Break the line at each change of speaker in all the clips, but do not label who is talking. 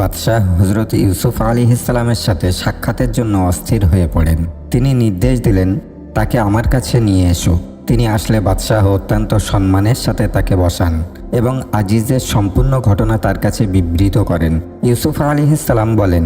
বাদশাহ হজরত ইউসুফ আলী ইসলামের সাথে সাক্ষাতের জন্য অস্থির হয়ে পড়েন। তিনি নির্দেশ দিলেন, তাকে আমার কাছে নিয়ে এসো। তিনি আসলে বাদশাহ অত্যন্ত সম্মানের সাথে তাকে বসান এবং আজিজের সম্পূর্ণ ঘটনা তার কাছে বিবৃত করেন। ইউসুফ আলী ইসলাম বলেন,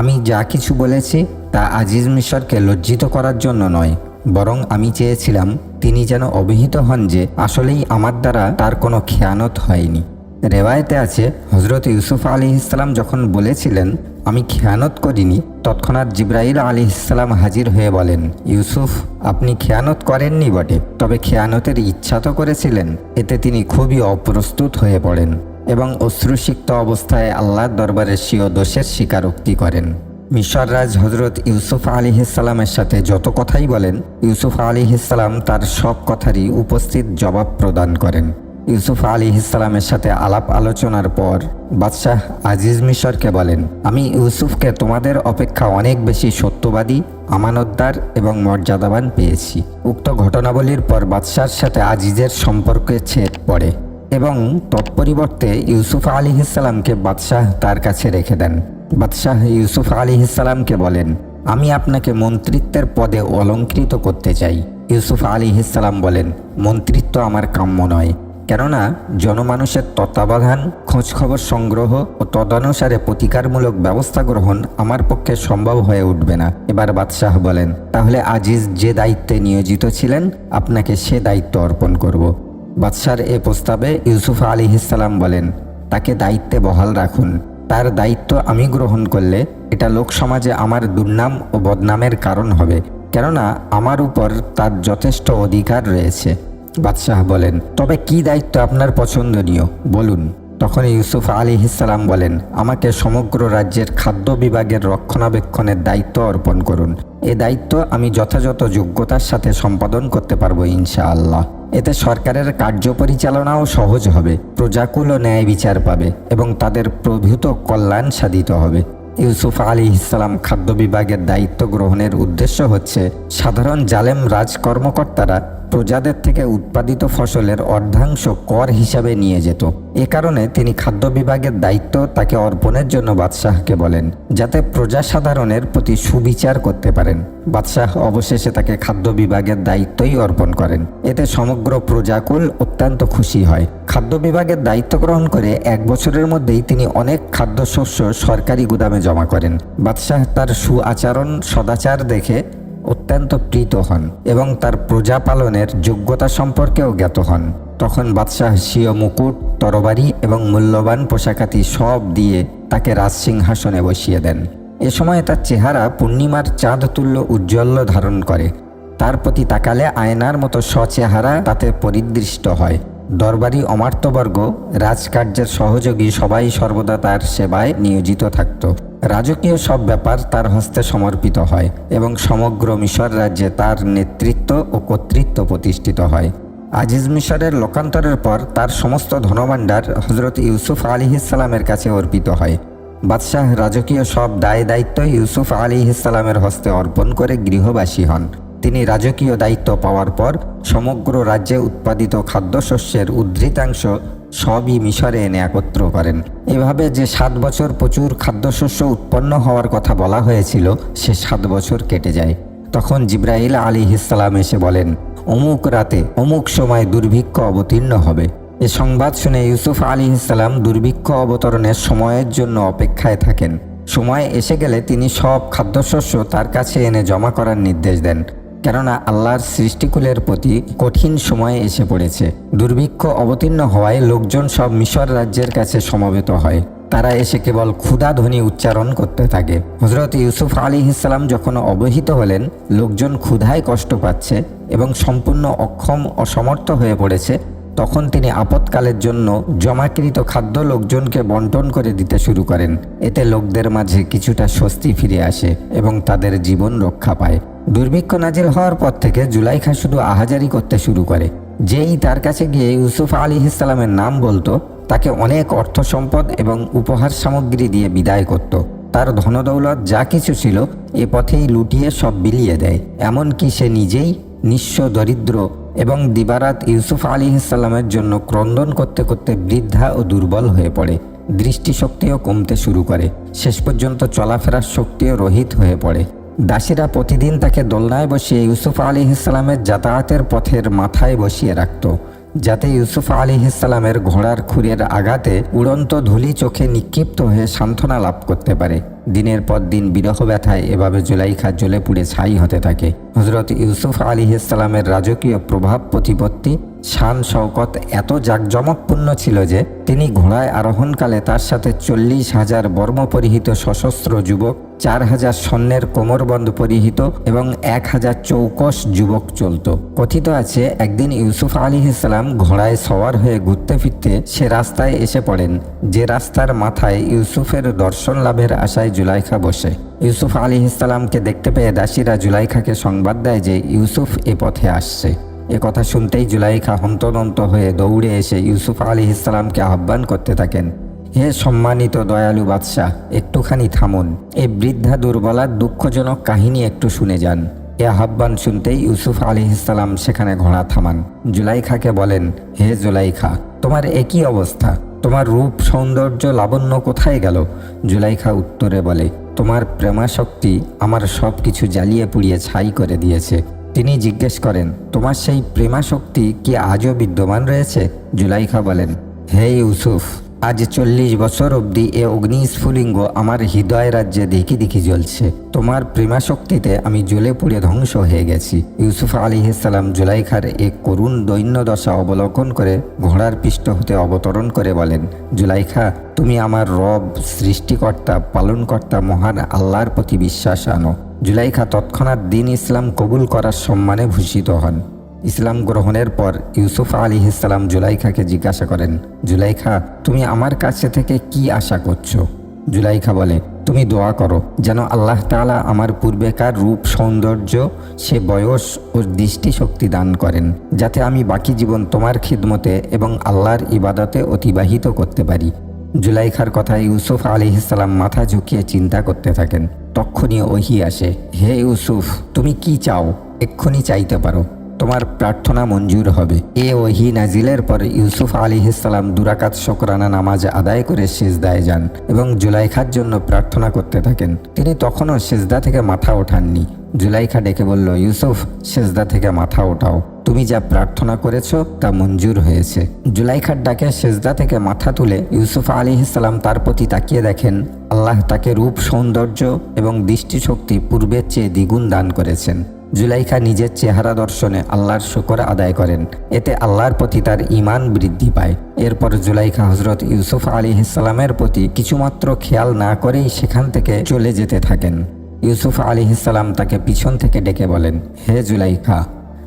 আমি যা কিছু বলেছি তা আজিজ মিশরকে লজ্জিত করার জন্য নয়, বরং আমি চেয়েছিলাম তিনি যেন অভিহিত হন যে আসলেই আমার দ্বারা তার কোনো খেয়ানত হয়নি। রেওয়ায়তে আছে হজরত ইউসুফ আলী ইসলাম যখন বলেছিলেন, আমি খেয়ানত করিনি, তৎক্ষণাৎ জিব্রাইল আলী ইসলাম হাজির হয়ে বলেন, ইউসুফ, আপনি খেয়ানত করেননি বটে, তবে খেয়ানতের ইচ্ছা তো করেছিলেন, এতে তিনি খুবই অপ্রস্তুত হয়ে পড়েন এবং অশ্রুসিক্ত অবস্থায় আল্লাহর দরবারে স্বীয় দোষের স্বীকারোক্তি করেন। মিশর রাজ হজরত ইউসুফ আলী ইসলামের সাথে যত কথাই বলেন, ইউসুফ আলী ইসলাম তার সব কথারই উপস্থিত জবাব প্রদান করেন। ইউসুফ আলী ইসলামের সাথে আলাপ আলোচনার পর বাদশাহ আজিজ মিশরকে বলেন, আমি ইউসুফকে তোমাদের অপেক্ষা অনেক বেশি সত্যবাদী, আমানতদার এবং মর্যাদাবান পেয়েছি। উক্ত ঘটনাবলীর পর বাদশার সাথে আজিজের সম্পর্কে ছেদ পড়ে এবং তৎপরিবর্তে ইউসুফ আলী ইসলামকে বাদশাহ তার কাছে রেখে দেন। বাদশাহ ইউসুফ আলী ইসলামকে বলেন, আমি আপনাকে মন্ত্রিত্বের পদে অলঙ্কৃত করতে চাই। ইউসুফ আলী ইসলাম বলেন, মন্ত্রিত্ব আমার কাম্য নয়। কেননা জনমানুষের তত্ত্বাবধান, খোঁজখবর সংগ্রহ ও তদানুসারে প্রতিকারমূলক ব্যবস্থা গ্রহণ আমার পক্ষে সম্ভব হয়ে উঠবে না। এবার বাদশাহ বলেন, তাহলে আজিজ যে দায়িত্বে নিয়োজিত ছিলেন, আপনাকে সে দায়িত্ব অর্পণ করব। বাদশার এ প্রস্তাবে ইউসুফ আলী ইসলাম বলেন, তাকে দায়িত্বে বহাল রাখুন। তার দায়িত্ব আমি গ্রহণ করলে এটা লোকসমাজে আমার দুর্নাম ও বদনামের কারণ হবে। কেননা আমার উপর তার যথেষ্ট অধিকার রয়েছে। বাদশাহ বলেন, তবে কি দায়িত্ব আপনার পছন্দনীয়? বলুন। তখন ইউসুফ আলী ইসালাম বলেন, আমাকে সমগ্র রাজ্যের খাদ্য বিভাগের রক্ষণাবেক্ষণের দায়িত্ব অর্পণ করুন। এ দায়িত্ব আমি যথাযথ যোগ্যতার সাথে সম্পাদন করতে পারব ইনশাআল্লাহ। এতে সরকারের কার্য পরিচালনাও সহজ হবে, প্রজাকুল ও ন্যায় বিচার পাবে এবং তাদের প্রভূত কল্যাণ সাধিত হবে। ইউসুফ আলী ইসলাম খাদ্য বিভাগের দায়িত্ব গ্রহণের উদ্দেশ্য হচ্ছে, সাধারণ জালেম রাজ কর্মকর্তারা প্রজাদের থেকে উৎপাদিত ফসলের অর্ধাংশ কর হিসাবে নিয়ে যেত। এ কারণে তিনি খাদ্য বিভাগের দায়িত্ব তাকে অর্পণের জন্য বাদশাহকে বলেন, যাতে প্রজা সাধারণের প্রতি সুবিচার করতে পারেন। বাদশাহ অবশেষে তাকে খাদ্য বিভাগের দায়িত্বই অর্পণ করেন। এতে সমগ্র প্রজাকুল অত্যন্ত খুশি হয়। খাদ্য বিভাগের দায়িত্ব গ্রহণ করে এক বছরের মধ্যেই তিনি অনেক খাদ্যশস্য সরকারি গুদামে জমা করেন। বাদশাহ তার সু আচরণ সদাচার দেখে অত্যন্ত প্রীত হন এবং তার প্রজা পালনের যোগ্যতা সম্পর্কেও জ্ঞাত হন। তখন বাদশাহ স্বীয় মুকুট, তরবারি এবং মূল্যবান পোশাকাতি সব দিয়ে তাকে রাজসিংহাসনে বসিয়ে দেন। এ সময় তার চেহারা পূর্ণিমার চাঁদ তুল্য উজ্জ্বল্য ধারণ করে। তার প্রতি তাকালে আয়নার মতো সচেহারা তাতে পরিদৃষ্ট হয়। দরবারি অমার্তবর্গ রাজকার্যের সহযোগী সবাই সর্বদা তার সেবায় নিয়োজিত থাকত। রাজকীয় সব ব্যাপার তার হস্তে সমর্পিত হয় এবং সমগ্র মিশর রাজ্যে তার নেতৃত্ব ও কর্তৃত্ব প্রতিষ্ঠিত হয়। আজিজ মিশরের লোকান্তরের পর তার সমস্ত ধনভাণ্ডার হজরত ইউসুফ আলী কাছে অর্পিত হয়। বাদশাহ রাজকীয় সব দায় দায়িত্ব ইউসুফ আলী হস্তে অর্পণ করে গৃহবাসী হন। তিনি রাজকীয় দায়িত্ব পাওয়ার পর সমগ্র রাজ্যে উৎপাদিত খাদ্যশস্যের উদ্ধৃতাংশ সবই মিশরে এনে একত্র করেন। এভাবে যে সাত বছর প্রচুর খাদ্যশস্য উৎপন্ন হওয়ার কথা বলা হয়েছিল, সে সাত বছর কেটে যায়। তখন জিব্রাইল আলী ইসলাম এসে বলেন, অমুক রাতে, অমুক সময় দুর্ভিক্ষ অবতীর্ণ হবে। এ সংবাদ শুনে ইউসুফ আলী ইসলাম দুর্ভিক্ষ অবতরণের সময়ের জন্য অপেক্ষায় থাকেন। সময় এসে গেলে তিনি সব খাদ্যশস্য তার কাছে এনে জমা করার নির্দেশ দেন। কেননা আল্লাহর সৃষ্টিকুলের প্রতি কঠিন সময় এসে পড়েছে। দুর্ভিক্ষ অবতীর্ণ হওয়ায় লোকজন সব মিশর রাজ্যের কাছে সমবেত হয়। তারা এসে কেবল ক্ষুধা ধ্বনি উচ্চারণ করতে থাকে। হজরত ইউসুফ আলী ইসলাম যখন অবহিত হলেন, লোকজন ক্ষুধায় কষ্ট পাচ্ছে এবং সম্পূর্ণ অক্ষম অসমর্থ হয়ে পড়েছে। তখন তিনি আপৎকালের জন্য জমাকৃত খাদ্য লোকজনকে বন্টন করে দিতে শুরু করেন। এতে লোকদের মাঝে কিছুটা স্বস্তি ফিরে আসে এবং তাদের জীবন রক্ষা পায়। দুর্ভিক্ষ নাজিল হওয়ার পর থেকে জুলাই জুলাইখা শুধু আহাজারি করতে শুরু করে। যেই তার কাছে গিয়ে ইউসুফ আলী ইসলামের নাম বলতো, তাকে অনেক অর্থ সম্পদ এবং উপহার সামগ্রী দিয়ে বিদায় করত। তার ধনদৌলত যা কিছু ছিল, এ পথেই লুটিয়ে সব বিলিয়ে দেয়। এমনকি সে নিজেই নিঃস্ব দরিদ্র এবং দিবারাত ইউসুফ আলী ইসলামের জন্য ক্রন্দন করতে করতে বৃদ্ধা ও দুর্বল হয়ে পড়ে। দৃষ্টিশক্তিও কমতে শুরু করে। শেষ পর্যন্ত চলাফেরার শক্তিও রহিত হয়ে পড়ে। দাসীরা প্রতিদিন তাকে দোলনায় বসিয়ে ইউসুফ আলী ইসলামের যাতায়াতের পথের মাথায় বসিয়ে রাখত, যাতে ইউসুফ আলী ইসলামের ঘোড়ার খুরের আঘাতে উড়ন্ত ধুলি চোখে নিক্ষিপ্ত হয়ে সান্ত্বনা লাভ করতে পারে। দিনের পর দিন বিরহ ব্যথায় এভাবে জুলাইখা জ্বলে পুড়ে ছাই হতে থাকে। হজরত ইউসুফ আলী ইসলামের রাজকীয় প্রভাব প্রতিপত্তি শান শওকত এত জাঁকজমকপূর্ণ ছিল যে তিনি ঘোড়ায় আরোহণকালে তার সাথে চল্লিশ হাজার বর্ম পরিহিত সশস্ত্র যুবক, চার হাজার স্বর্ণের কোমরবন্ধ পরিহিত এবং এক হাজার চৌকস যুবক চলত। কথিত আছে, একদিন ইউসুফ আলী ইসলাম ঘোড়ায় সওয়ার হয়ে ঘুরতে ফিরতে সে রাস্তায় এসে পড়েন, যে রাস্তার মাথায় ইউসুফের দর্শন লাভের আশায় জুলাইখা বসে। ইউসুফ আলী ইসলামকে দেখতে পেয়ে দাসীরা জুলাইখাকে সংবাদ দেয় যে ইউসুফ এ পথে আসছে। এ কথা শুনতেই জুলাইখা হন্তদন্ত হয়ে দৌড়ে এসে ইউসুফ আলী ইসলামকে আহ্বান করতে থাকেন। হে সম্মানিত দয়ালু বাদশাহ, একটুখানি থামুন। এই বৃদ্ধা দুর্বলার দুঃখজনক কাহিনী একটু শুনে যান। এ আহ্বান শুনতেই ইউসুফ আলী ইসলাম সেখানে ঘোড়া থামান। জুলাইখাকে বলেন, হে জুলাইখা, তোমার একই অবস্থা। তোমার রূপ, সৌন্দর্য লাবণ্য কোথায় গেল? জুলাইখা উত্তরে বলে, তোমার প্রেমাশক্তি আমার সব কিছু জ্বালিয়ে পুড়িয়ে ছাই করে দিয়েছে। তিনি জিজ্ঞেস করেন, তোমার সেই প্রেমাশক্তি কি আজও বিদ্যমান রয়েছে? জুলাইখা বলেন, হে ইউসুফ, আজ চল্লিশ বছর অবধি এ অগ্নিস্ফুলিঙ্গ আমার হৃদয় রাজ্যে দেখি দেখি জ্বলছে। তোমার প্রেমাশক্তিতে আমি জ্বলে পুড়ে ধ্বংস হয়ে গেছি। ইউসুফ আলী ইসালাম জুলাইখার এক করুণ দৈন্য দশা অবলোকন করে ঘোড়ার পৃষ্ঠ হতে অবতরণ করে বলেন, জুলাইখা, তুমি আমার রব, সৃষ্টিকর্তা, পালনকর্তা, মহান আল্লাহর প্রতি বিশ্বাস আনো। জুলাইখা তৎক্ষণাৎ দিন ইসলাম কবুল করার সম্মানে ভূষিত হন। ইসলাম গ্রহণের পর ইউসুফ আলী ইসলাম জুলাইখাকে জিজ্ঞাসা করেন, জুলাইখা, তুমি আমার কাছে থেকে কি আশা করছ? জুলাইখা বলে, তুমি দোয়া করো, যেন আল্লাহ তাআলা আমার পূর্বেকার রূপ, সৌন্দর্য, সে বয়স ও দৃষ্টিশক্তি দান করেন, যাতে আমি বাকি জীবন তোমার খিদমতে এবং আল্লাহর ইবাদতে অতিবাহিত করতে পারি। জুলাইখার কথা ইউসুফ আলী ইসলাম মাথা ঝুঁকিয়ে চিন্তা করতে থাকেন। তক্ষণি ওহি আসে, হে ইউসুফ, তুমি কি চাও? এক্ষুনি চাইতে পারো। তোমার প্রার্থনা মঞ্জুর হবে। এ ওহি নাজিলের পর ইউসুফ আলী দুরাকাত শকরানা নামাজ আদায় করে সেজদায় যান এবং জুলাইখার জন্য প্রার্থনা করতে থাকেন। তিনি তখনও সেজদা থেকে মাথা ওঠাননি। জুলাইখা ডেকে বলল, ইউসুফ, সেজদা থেকে মাথা ওঠাও। তুমি যা প্রার্থনা করেছ তা মঞ্জুর হয়েছে। জুলাইখার ডাকে সেজদা থেকে মাথা তুলে ইউসুফ আলী তার প্রতি তাকিয়ে দেখেন আল্লাহ তাকে রূপ, সৌন্দর্য এবং দৃষ্টিশক্তি পূর্বের চেয়ে দ্বিগুণ দান করেছেন। জুলাইখা নিজের চেহারা দর্শনে আল্লাহর শুকর আদায় করেন। এতে আল্লাহর প্রতি তার ইমান বৃদ্ধি পায়। এরপর জুলাইখা হজরত ইউসুফ আলী ইসলামের প্রতি কিছুমাত্র খেয়াল না করেই সেখান থেকে চলে যেতে থাকেন। ইউসুফ আলী ইসলাম তাকে পিছন থেকে ডেকে বলেন, হে জুলাইখা,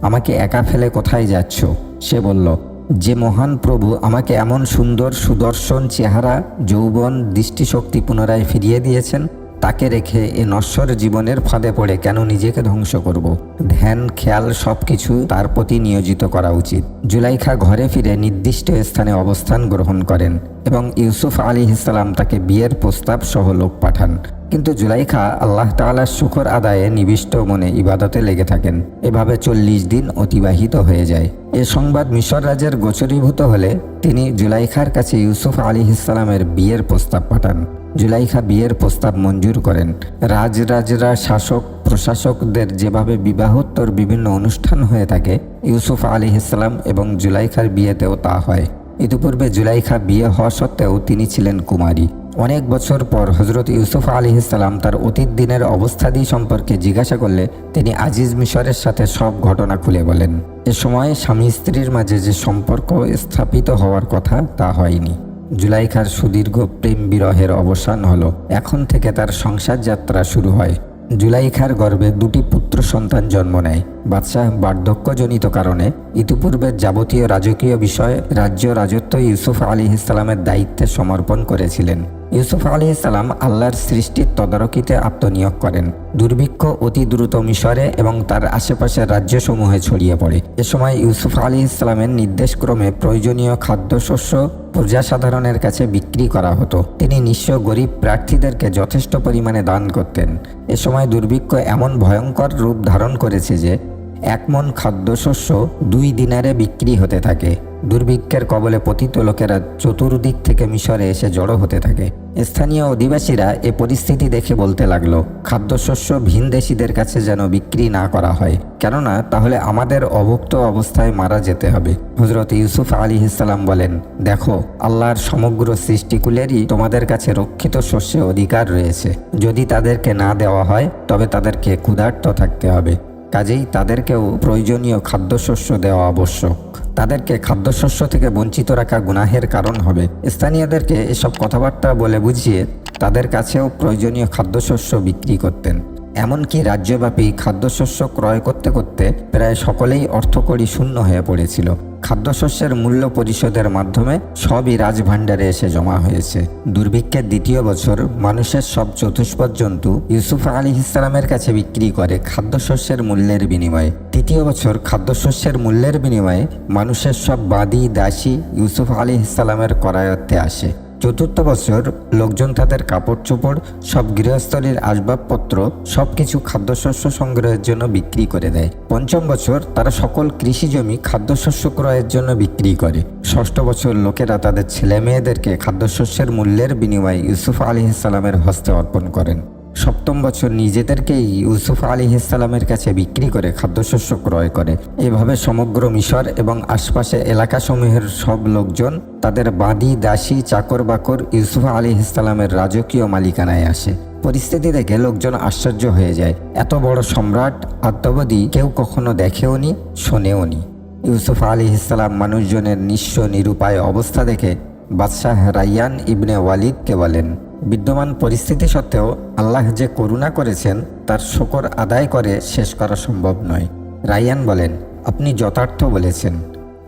আমাকে একা ফেলে কোথায় যাচ্ছ? সে বলল যে মহান প্রভু আমাকে এমন সুন্দর সুদর্শন চেহারা, যৌবন, দৃষ্টিশক্তি পুনরায় ফিরিয়ে দিয়েছেন, তাকে রেখে এ নশ্বর জীবনের ফাঁদে পড়ে কেন নিজেকে ধ্বংস করব। ধ্যান, খেয়াল সব কিছু তার প্রতি নিয়োজিত করা উচিত জুলাইখা ঘরে ফিরে নির্দিষ্ট স্থানে অবস্থান গ্রহণ করেন এবং ইউসুফ আলী ইসলাম তাকে বিয়ের প্রস্তাব সহ লোক পাঠান। কিন্তু জুলাইখা আল্লাহ তাআলার শুকর আদায়ে নিবিষ্ট মনে ইবাদতে লেগে থাকেন। এভাবে চল্লিশ দিন অতিবাহিত হয়ে যায়। এ সংবাদ মিশর রাজের গোচরীভূত হলে তিনি জুলাইখার কাছে ইউসুফ আলী ইসলামের বিয়ের প্রস্তাব পাঠান। জুলাইখা বিয়ের প্রস্তাব মঞ্জুর করেন। রাজরাজরা শাসক, প্রশাসকদের যেভাবে বিবাহোত্তর বিভিন্ন অনুষ্ঠান হয়ে থাকে, ইউসুফ আলী ইসলাম এবং জুলাইখার বিয়েতেও তা হয়। ইতিপূর্বে জুলাইখা বিয়ে হওয়া সত্ত্বেও তিনি ছিলেন কুমারী। অনেক বছর পর হজরত ইউসুফ আলী তার অতীত দিনের অবস্থাদি সম্পর্কে জিজ্ঞাসা করলে তিনি আজিজ মিশরের সাথে সব ঘটনা খুলে বলেন। এ সময় স্বামী স্ত্রীর মাঝে যে সম্পর্ক স্থাপিত হওয়ার কথা তা হয়নি। জুলাইখার সুদীর্ঘ প্রেম বিরহের অবসান হলো। এখন থেকে তার সংসার যাত্রা শুরু হয়। জুলাইখার গর্ভে দুটি পুত্র সন্তান জন্ম নেয়। বাদশাহ বার্ধক্যজনিত কারণে ইতিপূর্বে যাবতীয় রাজকীয় বিষয়ে রাজ্য রাজত্ব ইউসুফ আলী ইসলামের দায়িত্বে সমর্পণ করেছিলেন। ইউসুফ আলী ইসলাম আল্লাহর সৃষ্টির তদারকিতে আত্মনিয়োগ করেন। দুর্ভিক্ষ অতি দ্রুত মিশরে এবং তার আশেপাশের রাজ্যসমূহে ছড়িয়ে পড়ে। এ সময় ইউসুফ আলী ইসলামের নির্দেশক্রমে প্রয়োজনীয় খাদ্যশস্য প্রজাসাধারণের কাছে বিক্রি করা হতো। তিনি নিঃস্ব গরিব প্রার্থীদেরকে যথেষ্ট পরিমাণে দান করতেন। এ সময় দুর্ভিক্ষ এমন ভয়ঙ্কর রূপ ধারণ করেছে যে, এক মন খাদ্যশস্য দুই দিনারে বিক্রি হতে থাকে। দুর্ভিক্ষের কবলে পতিত লোকেরা চতুর্দিক থেকে মিশরে এসে জড়ো হতে থাকে। স্থানীয় অধিবাসীরা এ পরিস্থিতি দেখে বলতে লাগল, খাদ্যশস্য ভিনদেশীদের কাছে যেন বিক্রি না করা হয়। কেননা, তাহলে আমাদের অভুক্ত অবস্থায় মারা যেতে হবে। হজরত ইউসুফ আলী ইসলাম বলেন, দেখো, আল্লাহর সমগ্র সৃষ্টিকুলেরই তোমাদের কাছে রক্ষিত শস্যে অধিকার রয়েছে। যদি তাদেরকে না দেওয়া হয়, তবে তাদেরকে ক্ষুধার্ত থাকতে হবে। কাজেই তাদেরকেও প্রয়োজনীয় খাদ্যশস্য দেওয়া আবশ্যক। তাদেরকে খাদ্যশস্য থেকে বঞ্চিত রাখা গুনাহের কারণ হবে। স্থানীয়দেরকে এসব কথাবার্তা বলে বুঝিয়ে তাদের কাছেও প্রয়োজনীয় খাদ্যশস্য বিক্রি করতেন। এমনকি রাজ্যব্যাপী খাদ্যশস্য ক্রয় করতে করতে প্রায় সকলেই অর্থকড়ি শূন্য হয়ে পড়েছিল। খাদ্যশস্যের মূল্য পরিশোধের মাধ্যমে সবই রাজভাণ্ডারে এসে জমা হয়েছে। দুর্ভিক্ষের দ্বিতীয় বছর মানুষের সব চতুষ্পদ জন্তু ইউসুফ আলী ইসলামের কাছে বিক্রি করে খাদ্যশস্যের মূল্যের বিনিময়ে। তৃতীয় বছর খাদ্যশস্যের মূল্যের বিনিময়ে মানুষের সব বাদী, দাসী ইউসুফ আলী ইসলামের করায়ত্তে আসে। চতুর্থ বছর লোকজন তাদের কাপড় চোপড়, সব গৃহস্থলীর আসবাবপত্র সব কিছু খাদ্যশস্য সংগ্রহের জন্য বিক্রি করে দেয়। পঞ্চম বছর তারা সকল কৃষি জমি খাদ্যশস্য ক্রয়ের জন্য বিক্রি করে। ষষ্ঠ বছর লোকেরা তাদের ছেলে মেয়েদেরকে খাদ্যশস্যের মূল্যের বিনিময়ে ইউসুফ আলী ইসলামের হস্তে অর্পণ করেন। সপ্তম বছর নিজেদেরকেই ইউসুফ আলী ইসলামের কাছে বিক্রি করে খাদ্যশস্য ক্রয় করে। এভাবে সমগ্র মিশর এবং আশপাশে এলাকাসমূহের সব লোকজন তাদের বাদী দাসী চাকর বাকর ইউসুফ আলী ইসলামের রাজকীয় মালিকানায় আসে। পরিস্থিতি দেখে লোকজন আশ্চর্য হয়ে যায়। এত বড় সম্রাট আত্মবাদী কেউ কখনো দেখেওনি, শোনেওনি। ইউসুফ আলী ইসলাম মানুষজনের নিঃস্ব, নিরুপায় অবস্থা দেখে বাদশাহ রাইয়ান ইবনে ওয়ালিদকে বলেন বিদ্যমান পরিস্থিতি সত্ত্বেও আল্লাহ যে করুণা করেছেন, তার শকর আদায় করে শেষ করা সম্ভব নয়। রাইয়ান বলেন, আপনি যথার্থ বলেছেন।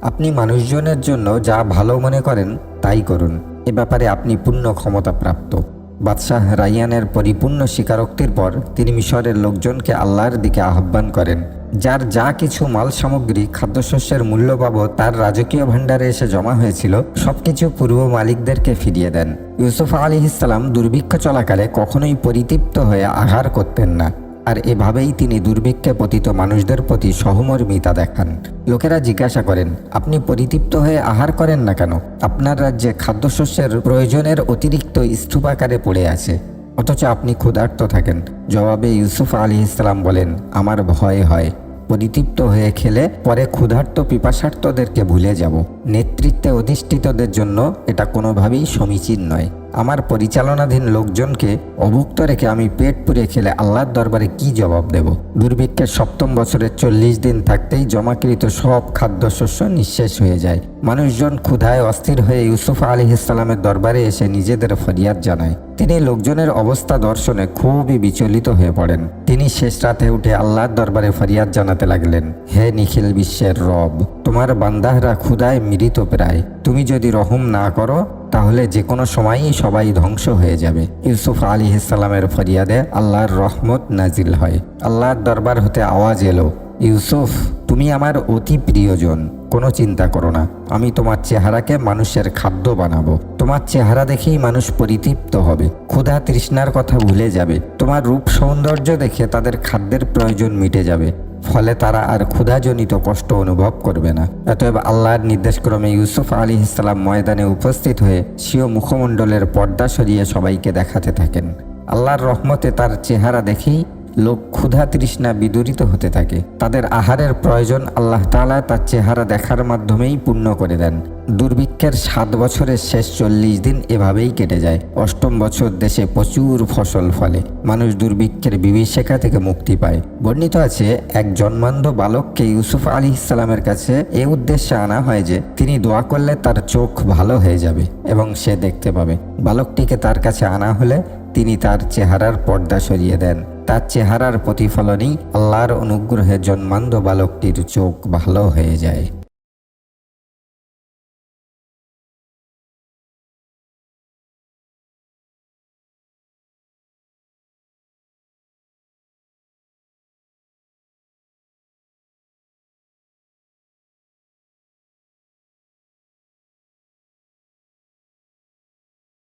আপনি মানুষজনের জন্য যা ভালো মনে করেন, তাই করুন। এ ব্যাপারে আপনি পূর্ণ ক্ষমতা প্রাপ্ত বাদশাহ রাইয়ানের পরিপূর্ণ স্বীকারোক্তির পর তিনি মিশরের লোকজনকে আল্লাহর দিকে আহ্বান করেন, যার যা কিছু মাল সামগ্রী, খাদ্যশস্যের মূল্য বাবদ তার রাজকীয় ভাণ্ডারে এসে জমা হয়েছিল, সবকিছু পূর্ব মালিকদেরকে ফিরিয়ে দেন। ইউসুফ আলী ইসলাম দুর্ভিক্ষ চলাকালে কখনোই পরিতৃপ্ত হয়ে আহার করতেন না। আর এভাবেই তিনি দুর্ভিক্ষে পতিত মানুষদের প্রতি সহমর্মিতা দেখান। লোকেরা জিজ্ঞাসা করেন, আপনি পরিতৃপ্ত হয়ে আহার করেন না কেন? আপনার রাজ্যে খাদ্যশস্যের প্রয়োজনের অতিরিক্ত স্তূপাকারে পড়ে আছে। অথচ আপনি ক্ষুধার্ত থাকেন। জবাবে ইউসুফ আলী ইসলাম বলেন, আমার ভয় হয়। পরিতৃপ্ত হয়ে খেলে পরে ক্ষুধার্ত পিপাসার্থদেরকে ভুলে যাব। নেতৃত্বে অধিষ্ঠিতদের জন্য এটা কোনোভাবেই সমীচীন নয়। আমার পরিচালনাধীন লোকজনকে অভুক্ত রেখে আমি পেট পুড়ে খেলে আল্লাহর দরবারে কি জবাব দেব? দুর্ভিক্ষের সপ্তম বছরের চল্লিশ দিন থাকতেই জমাকৃত সব খাদ্যশস্য নিঃশেষ হয়ে যায়। মানুষজন ক্ষুধায় অস্থির হয়ে ইউসুফ আলী ইসলামের দরবারে এসে নিজেদের ফরিয়াদ জানায়। তিনি লোকজনের অবস্থা দর্শনে খুবই বিচলিত হয়ে পড়েন। তিনি শেষ রাতে উঠে আল্লাহর দরবারে ফরিয়াদ জানাতে লাগলেন, হে নিখিল বিশ্বের রব, তোমার বান্দাহরা ক্ষুধায় মৃত প্রায়। তুমি যদি রহম না করো তাহলে যে কোনো সময়ই সবাই ধ্বংস হয়ে যাবে। ইউসুফ আলী ইসলামের ফরিয়াদে আল্লাহর রহমত নাজিল হয়। আল্লাহর দরবার হতে আওয়াজ এলো, ইউসুফ, তুমি আমার অতি প্রিয়জন, কোনো চিন্তা করো না। আমি তোমার চেহারাকে মানুষের খাদ্য বানাবো। তোমার চেহারা দেখেই মানুষ পরিতৃপ্ত হবে। ক্ষুধা তৃষ্ণার কথা ভুলে যাবে। তোমার রূপ সৌন্দর্য দেখে তাদের খাদ্যের প্রয়োজন মিটে যাবে। ফলে তারা আর ক্ষুধাজনিত কষ্ট অনুভব করবে না। অতএব আল্লাহর নির্দেশক্রমে ইউসুফ আলী ইসলাম ময়দানে উপস্থিত হয়ে স্বীয় মুখমণ্ডলের পর্দা সরিয়ে সবাইকে দেখাতে থাকেন। আল্লাহর রহমতে তার চেহারা দেখেই লোক ক্ষুধা তৃষ্ণা বিদূরিত হতে থাকে। তাদের আহারের প্রয়োজন আল্লাহ তাআলা তার চেহারা দেখার মাধ্যমেই পূর্ণ করে দেন। দুর্ভিক্ষের সাত বছরের শেষ চল্লিশ দিন এভাবেই কেটে যায়। অষ্টম বছর দেশে প্রচুর ফসল ফলে। মানুষ দুর্ভিক্ষের বিভীষিকা থেকে মুক্তি পায়। বর্ণিত আছে, এক জন্মান্ধ বালককে ইউসুফ আলী ইসলামের কাছে এ উদ্দেশ্যে আনা হয় যে, তিনি দোয়া করলে তার চোখ ভালো হয়ে যাবে এবং সে দেখতে পাবে। বালকটিকে তার কাছে আনা হলে তিনি তার চেহারার পর্দা সরিয়ে দেন। তার চেহারার প্রতিফলনই আল্লাহর অনুগ্রহে জন্মান্ধ বালকটির চোখ ভালো হয়ে যায়।